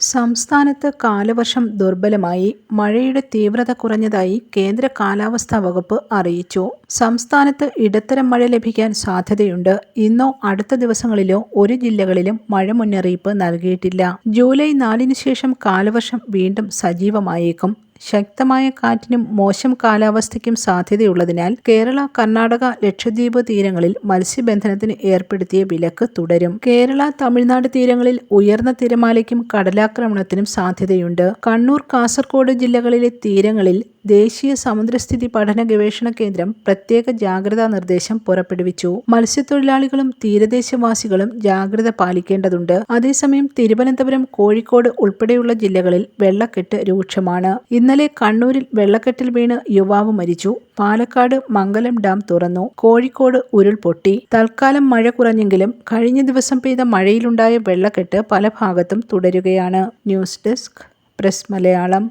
സംസ്ഥാനത്ത് കാലവർഷം ദുർബലമായി മഴയുടെ തീവ്രത കുറഞ്ഞതായി കേന്ദ്ര കാലാവസ്ഥാ വകുപ്പ് അറിയിച്ചു. സംസ്ഥാനത്ത് ഇടത്തരം മഴ ലഭിക്കാൻ സാധ്യതയുണ്ട്. ഇന്നോ അടുത്ത ദിവസങ്ങളിലോ ഒരു ജില്ലകളിലും മഴ മുന്നറിയിപ്പ് നൽകിയിട്ടില്ല. ജൂലൈ നാലിന് ശേഷം കാലവർഷം വീണ്ടും സജീവമായേക്കും. ശക്തമായ കാറ്റിനും മോശം കാലാവസ്ഥയ്ക്കും സാധ്യതയുള്ളതിനാൽ കേരള കർണാടക ലക്ഷദ്വീപ് തീരങ്ങളിൽ മത്സ്യബന്ധനത്തിന് ഏർപ്പെടുത്തിയ വിലക്ക് തുടരും. കേരള തമിഴ്നാട് തീരങ്ങളിൽ ഉയർന്ന തിരമാലയ്ക്കും കടലാക്രമണത്തിനും സാധ്യതയുണ്ട്. കണ്ണൂർ കാസർഗോഡ് ജില്ലകളിലെ തീരങ്ങളിൽ ദേശീയ സമുദ്രസ്ഥിതി പഠന ഗവേഷണ കേന്ദ്രം പ്രത്യേക ജാഗ്രതാ നിർദ്ദേശം പുറപ്പെടുവിച്ചു. മത്സ്യത്തൊഴിലാളികളും തീരദേശവാസികളും ജാഗ്രത പാലിക്കേണ്ടതുണ്ട്. അതേസമയം തിരുവനന്തപുരം കോഴിക്കോട് ഉൾപ്പെടെയുള്ള ജില്ലകളിൽ വെള്ളക്കെട്ട് രൂക്ഷമാണ്. ഇന്നലെ കണ്ണൂരിൽ വെള്ളക്കെട്ടിൽ വീണ് യുവാവ് മരിച്ചു. പാലക്കാട് മംഗലം ഡാം തുറന്നു. കോഴിക്കോട് ഉരുൾപൊട്ടി തൽക്കാലം മഴ കുറഞ്ഞെങ്കിലും കഴിഞ്ഞ ദിവസം പെയ്ത മഴയിലുണ്ടായ വെള്ളക്കെട്ട് പല ഭാഗത്തും തുടരുകയാണ്. News desk press Malayalam.